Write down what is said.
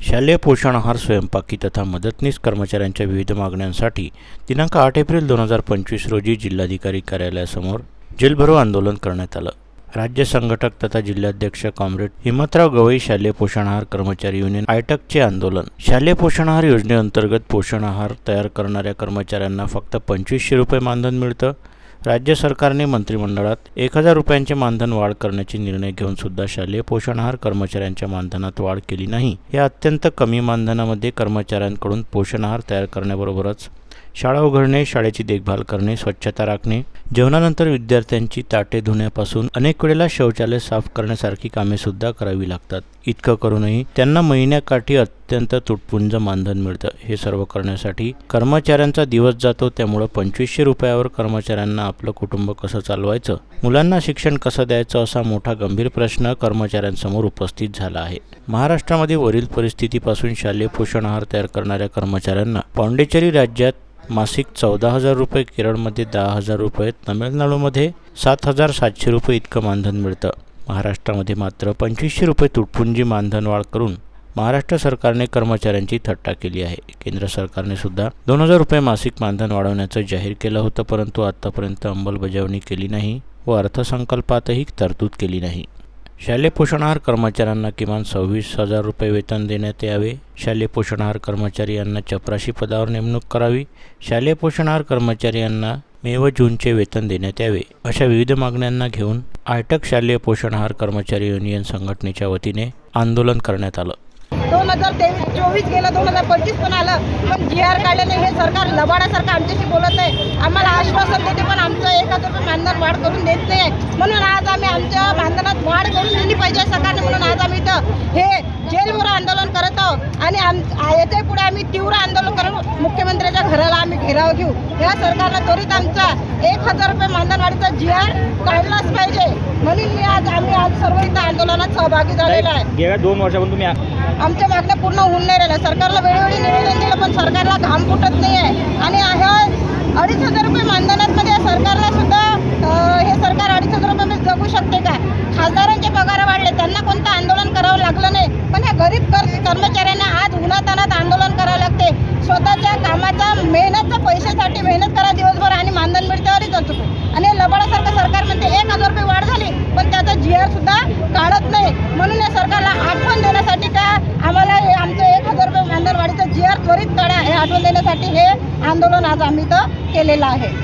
शालेय पोषण आहार स्वयंपाकी तथा मदतनीस कर्मचाऱ्यांच्या विविध मागण्यांसाठी दिनांक आठ एप्रिल दोन हजार पंचवीस रोजी जिल्हाधिकारी कार्यालयासमोर जेलभरो आंदोलन करण्यात आलं. राज्य संघटक तथा जिल्हाध्यक्ष कॉम्रेड हिमतराव गवई शालेय पोषण आहार कर्मचारी युनियन आयटकचे आंदोलन. शालेय पोषण आहार योजनेअंतर्गत पोषण आहार तयार करणाऱ्या कर्मचाऱ्यांना फक्त पंचवीसशे रुपये मानधन मिळतं. राज्य सरकारने मंत्रिमंडळात एक हजार रुपयांचे मानधन वाढ करण्याचे निर्णय घेऊन सुद्धा शालेय पोषण आहार कर्मचाऱ्यांच्या मानधनात वाढ केली नाही. या अत्यंत कमी मानधनामध्ये कर्मचाऱ्यांकडून पोषण आहार तयार करण्याबरोबरच शाळा उघडणे शाळेची देखभाल करणे स्वच्छता राखणे जेवणानंतर विद्यार्थ्यांची ताटे धुण्यापासून अनेक वेळेला शौचालय साफ करण्यासारखी कामे सुद्धा करावी लागतात. इतकं करूनही त्यांना महिन्याकाठी अत्यंत तुटपुंज मानधन मिळतं. हे सर्व करण्यासाठी कर्मचाऱ्यांचा दिवस जातो. त्यामुळं पंचवीसशे रुपयावर कर्मचाऱ्यांना आपलं कुटुंब कसं चालवायचं? मुलांना शिक्षण कसं द्यायचं असा मोठा गंभीर प्रश्न कर्मचाऱ्यांसमोर उपस्थित झाला आहे. महाराष्ट्रामध्ये वरील परिस्थितीपासून शालेय पोषण आहार तयार करणाऱ्या कर्मचाऱ्यांना पाँडेचेरी राज्यात मासिक चौदा हजार रुपये केरळमध्ये दहा हजार रुपये तमिळनाडूमध्ये सात हजार सातशे रुपये इतकं मानधन मिळतं. महाराष्ट्रामध्ये मात्र पंचवीसशे रुपये तुटपुंजी मानधन वाढ करून महाराष्ट्र सरकारने कर्मचाऱ्यांची थट्टा केली आहे. केंद्र सरकारने सुद्धा दोन हजार रुपये मासिक मानधन वाढवण्याचं जाहीर केलं होतं परंतु आतापर्यंत अंमलबजावणी केली नाही व अर्थसंकल्पातही तरतूद केली नाही. शालेय पोषणहार कर्मचाऱ्यांना किमान सव्वीस हजार रुपये वेतन देण्यात यावे. शालेय पोषणहार कर्मचारी यांना चपराशी पदावर नेमणूक करावी. शालेय पोषणहार कर्मचारी यांना मे व जूनचे वेतन देण्यात यावे. अशा विविध मागण्यांना घेऊन आयटक शालेय पोषणहार कर्मचारी युनियन संघटनेच्या वतीने आंदोलन करण्यात आलं. दोन हजार तेवीस चोवीस गेलं दोन हजार पंचवीस पण आलं. पण जी आर काढल्याने हे सरकार लबाडासारखं आमच्याशी बोलत आहे. आम्हाला आश्वासन देते पण आमचं एक हजार रुपये मानधन वाढ करून देत नाही. म्हणून आज आम्ही आमच्या मानधनात वाढ करून दिली पाहिजे सरकारने म्हणून आज आम्ही इथं हे जेलवर आंदोलन करत आहोत. आणि आम याच्यापुढे आम्ही तीव्र आंदोलन करून मुख्यमंत्र्याच्या घराला आम्ही घेराव घेऊ. या सरकारनं त्वरित आमचा एक हजार रुपये मानधन वाढीचा जी आर काढलाच पाहिजे. म्हणून मी आज आम्ही आज सर्व इथं आंदोलनात सहभागी झालेलो आहे. गेल्या दोन वर्षापासून तुम्ही आमच्या मागण्या पूर्ण होऊन नाही राहिल्या. सरकारला वेळोवेळी निवेदन दिलं पण सरकारला घाम फुटत नाही आहे आणि ह्या अडीच हजार रुपये मानधनातमध्ये या सरकारला सुद्धा अं, हे सरकार अडीच हजार रुपये जगू शकते का खासदारांचे पगार वाढले त्यांना कोणतं आंदोलन करावं लागलं नाही. पण ह्या गरीब कर्मचाऱ्यांना आज उन्हातानात आंदोलन करावं लागते. स्वतःच्या कामाचा मेहनतच्या पैशासाठी मेहनत करा दिवसभर आणि मानधन मिळते अडीच हजार आणि लबडासारखं लबाडासारखं सरकार म्हणते एक हजार रुपये वाढ झाली पण त्याचा जी आर सुद्धा काढत नाही. म्हणून या सरकारला आठवण देण्यासाठी का आम्हाला हे आमचं एक हजार रुपये मानधन वाढीचं जी आर त्वरित काढा हे आठवण देण्यासाठी हे आंदोलन आज आम्ही तर केलेलं आहे.